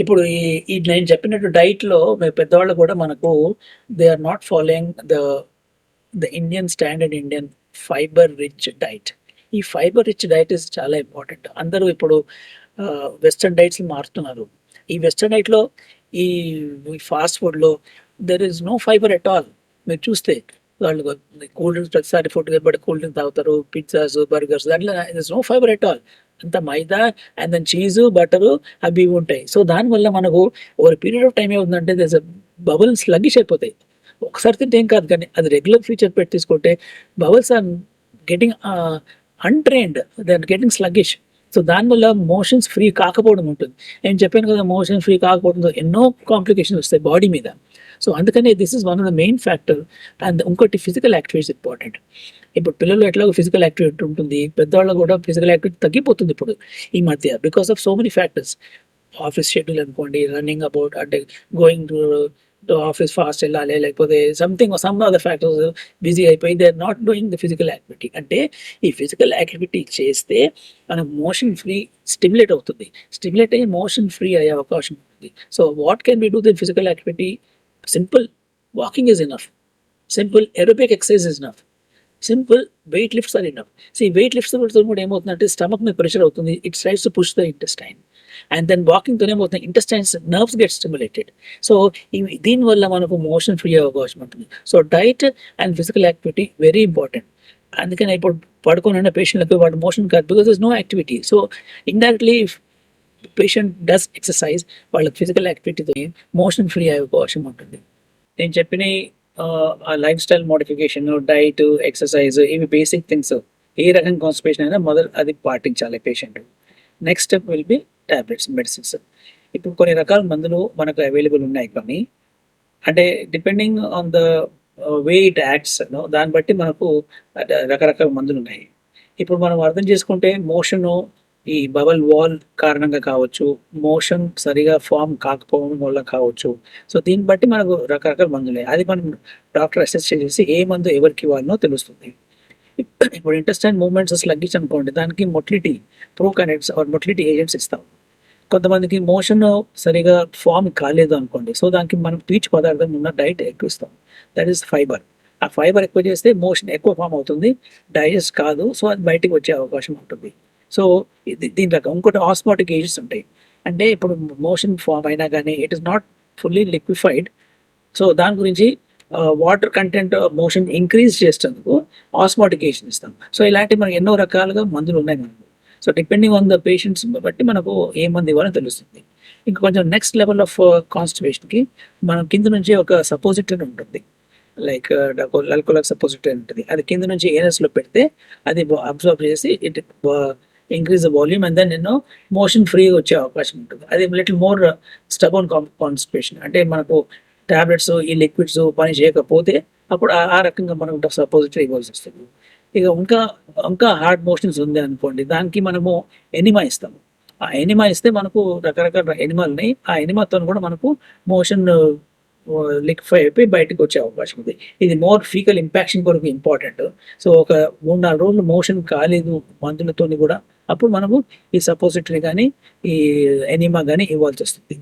ఇప్పుడు ఈ ఈ నేను చెప్పినట్టు డైట్‌లో మేము పెద్దవాళ్ళు కూడా మనకు they are not following the the Indian standard Indian fibre rich diet. ఈ ఫైబర్ రిచ్ డైట్ ఇస్ చాలా ఇంపార్టెంట్. అందరూ ఇప్పుడు వెస్టర్న్ డైట్స్ మారుతున్నారు. ఈ వెస్టర్న్ డైట్‌లో ఈ ఫాస్ట్ ఫుడ్‌లో there is no fibre at all. మీరు చూస్తే వాళ్ళు కూల్ డ్రింక్స్ ప్రతిసారి ఫుడ్ బట్ కూల్ డ్రింక్ తాగుతారు. పిజ్జాస్, బర్గర్స్ దాంట్లో is no fibre at all. అంత maida and then cheese, butter అవి ఇవి ఉంటాయి. సో దానివల్ల మనకు ఒక పీరియడ్ ఆఫ్ టైం ఏముందంటే దేర్స్ ఎ బబుల్ స్లగ్గిష్ అయిపోతాయి. ఒకసారి తింటే ఏం కాదు కానీ అది రెగ్యులర్ ఫీచర్ పెట్టి తీసుకుంటే bubbles are getting untrained they are getting sluggish. So దానివల్ల మోషన్స్ ఫ్రీ కాకపోవడం ఉంటుంది. నేను చెప్పాను కదా! మోషన్ ఫ్రీ కాకపోవడంతో ఎన్నో కాంప్లికేషన్స్ వస్తాయి బాడీ మీద. సో అందుకనే this is one of the main factor and ఇంకోటి ఫిజికల్ యాక్టివిటీస్ ఇంపార్టెంట్. ఇప్పుడు పిల్లలు ఎట్లాగో ఫిజికల్ యాక్టివిటీ ఉంటుంది. పెద్దవాళ్ళు కూడా ఫిజికల్ యాక్టివిటీ తగ్గిపోతుంది ఇప్పుడు ఈ మధ్య because of so many factors. Office schedule అనుకోండి, రన్నింగ్ అబౌట్ అంటే going to to office fast వెళ్ళాలి. లేకపోతే something some other factors busy అయిపోయి they are not doing the physical activity. అంటే ఈ ఫిజికల్ యాక్టివిటీ చేస్తే మనం మోషన్ ఫ్రీ స్టిమ్యులేట్ అవుతుంది. స్టిమ్యులేట్ అయ్యి మోషన్ ఫ్రీ అయ్యే అవకాశం ఉంటుంది so what can be do in physical activity? Simple walking is enough simple aerobic exercise is enough simple weight lifts are enough. See weight lifts కూడా ఏమవుతుందంటే stomach మీద pressure అవుతుంది. It tries to push the intestine. And then వాకింగ్‌తో ఏమవుతుంది intestines nerves get stimulated. So ఇవి దీనివల్ల మనకు motion free అవకాశం ఉంటుంది. So diet and physical activity very important. అందుకని ఇప్పుడు పడుకొని ఉన్న పేషెంట్‌లకు వాడు మోషన్ కాదు because is no activity. So indirectly patient does exercise వాళ్ళకి ఫిజికల్ యాక్టివిటీతో మోషన్ ఫ్రీ అయ్యే అవకాశం ఉంటుంది. నేను చెప్పినయి ఆ life style modification, diet, exercise ఇవి బేసిక్ థింగ్స్. ఏ రకం కాన్‌స్టిపేషన్ అయినా మొదలు అది పాటించాలి patient. Next step will be tablets, medicines. ఇప్పుడు కొన్ని రకాల మందులు మనకు అవైలబుల్ ఉన్నాయి కొన్ని. అంటే depending on the way it acts దాన్ని బట్టి మనకు రకరకాల మందులు ఉన్నాయి ఇప్పుడు మనం అర్థం చేసుకుంటే మోషను ఈ బబల్ వాల్ కారణంగా కావచ్చు, మోషన్ సరిగా ఫామ్ కాకపోవడం వల్ల కావచ్చు. సో దీన్ని బట్టి మనకు రకరకాల మందులు అది మనం డాక్టర్ అసెస్ చేసేసి ఏ మందు ఎవరికి ఇవ్వాలనో తెలుస్తుంది. ఇప్పుడు ఇంటెస్టైన్ మూమెంట్స్ స్లగ్గిష్ అనుకోండి దానికి motility connects are motility agents ఇస్తాం. కొంతమందికి మోషన్ సరిగా ఫామ్ కాలేదు అనుకోండి. సో దానికి మనం పీచు పదార్థం ఉన్న డైట్ ఎక్కువ ఇస్తాం. That is fibre. ఆ ఫైబర్ ఎక్కువ చేస్తే మోషన్ ఎక్కువ ఫామ్ అవుతుంది. డైజెస్ట్ కాదు. సో అది బయటికి వచ్చే అవకాశం ఉంటుంది. సో దీని రకం. ఇంకోటి ఆస్మోటిక్ ఏజెంట్స్ ఉంటాయి. అంటే ఇప్పుడు మోషన్ ఫామ్ అయినా కానీ it is not fully liquefied. So దాని గురించి వాటర్ కంటెంట్ మోషన్ ఇంక్రీజ్ చేసేందుకు ఆస్మాటికేషన్ ఇస్తాం. సో ఇలాంటివి మనకి ఎన్నో రకాలుగా మందులు ఉన్నాయి మనకు. So depending on the patients బట్టి మనకు ఏ మంది ఇవ్వాలో తెలుస్తుంది. ఇంకా కొంచెం నెక్స్ట్ లెవెల్ ఆఫ్ కాన్‌స్టిపేషన్‌కి మనం కింద నుంచి ఒక సపోజిటరీ ఉంటుంది. లైక్ డకో అల్కోలాక్ సపోజిటరీ ఉంటుంది. అది కింద నుంచి ఏనస్‌లో పెడితే అది అబ్జర్వ్ చేసి it increase the volume and then ఎన్నో మోషన్ ఫ్రీగా వచ్చే అవకాశం ఉంటుంది. అది little more stubborn con constipation. అంటే మనకు టాబ్లెట్స్ ఈ లిక్విడ్స్ పని చేయకపోతే అప్పుడు ఆ రకంగా మనం సపోజిటరీ ఇవ్వాల్సి వస్తుంది. ఇక ఇంకా ఇంకా హార్డ్ మోషన్స్ ఉంది అనుకోండి. దానికి మనము ఎనిమా ఇస్తాము. ఆ ఎనిమా ఇస్తే మనకు రకరకాల ఎనిమాలు ఉన్నాయి. ఆ ఎనిమాతోని కూడా మనకు మోషన్ ఆహ్, లిక్విఫై అయిపోయి బయటకు వచ్చే అవకాశం ఉంది. ఇది మోర్ ఫీకల్ ఇంపాక్షన్ కొరకు ఇంపార్టెంట్. సో ఒక 3, 4 రోజులు మోషన్ కాలేదు మందులతోని కూడా అప్పుడు మనము ఈ సపోజిటరీ కానీ ఈ ఎనిమా కానీ ఇవ్వాల్సి వస్తుంది.